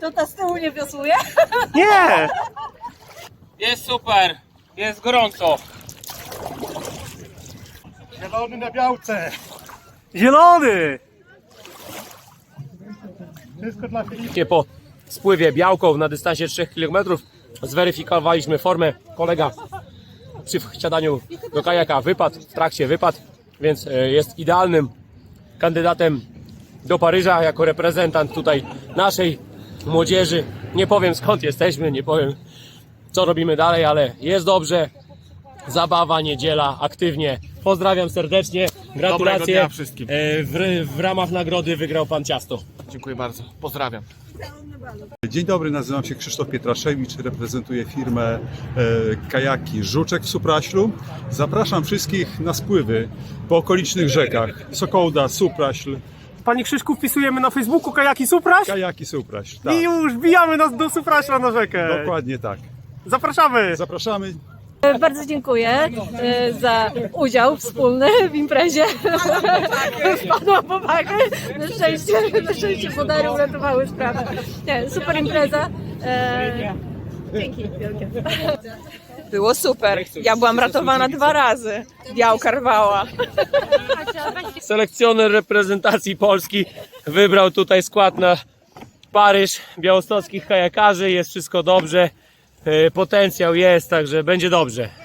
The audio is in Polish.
To ta z tyłu nie wiosłuje? Nie! Jest super, jest gorąco. Zielony na białce. Zielony! Wszystko dla Filipa. Po spływie białką na dystansie 3 km zweryfikowaliśmy formę. Kolega przy wsiadaniu do kajaka wypadł, w trakcie wypadł, więc e, jest idealnym kandydatem do Paryża jako reprezentant tutaj naszej młodzieży. Nie powiem skąd jesteśmy, nie powiem co robimy dalej, ale jest dobrze. Zabawa, niedziela, aktywnie. Pozdrawiam serdecznie. Gratulacje. dnia wszystkim. E, W, w ramach nagrody wygrał pan ciasto. Dziękuję bardzo. Pozdrawiam. Dzień dobry, nazywam się Krzysztof Pietraszewicz, reprezentuję firmę e, Kajaki Żuczek w Supraślu. Zapraszam wszystkich na spływy po okolicznych rzekach Sokołda, Supraśl, Panie Krzyżku, wpisujemy na Facebooku kajaki Supraś Kajaki Supraśl. Tak, i już bijamy nas do Supraśla na rzekę. dokładnie tak. Zapraszamy! Zapraszamy. Bardzo dziękuję e, za udział wspólny w imprezie. Wpadłam po wagę. Na szczęście, na szczęście podary uratowały sprawę. Nie, super impreza. E, Dzięki wielkie. Było super. Ja byłam ratowana dwa razy. Białka rwała. Selekcjoner reprezentacji Polski wybrał tutaj skład na Paryż białostockich kajakarzy. Jest wszystko dobrze. E, Potencjał jest, także będzie dobrze.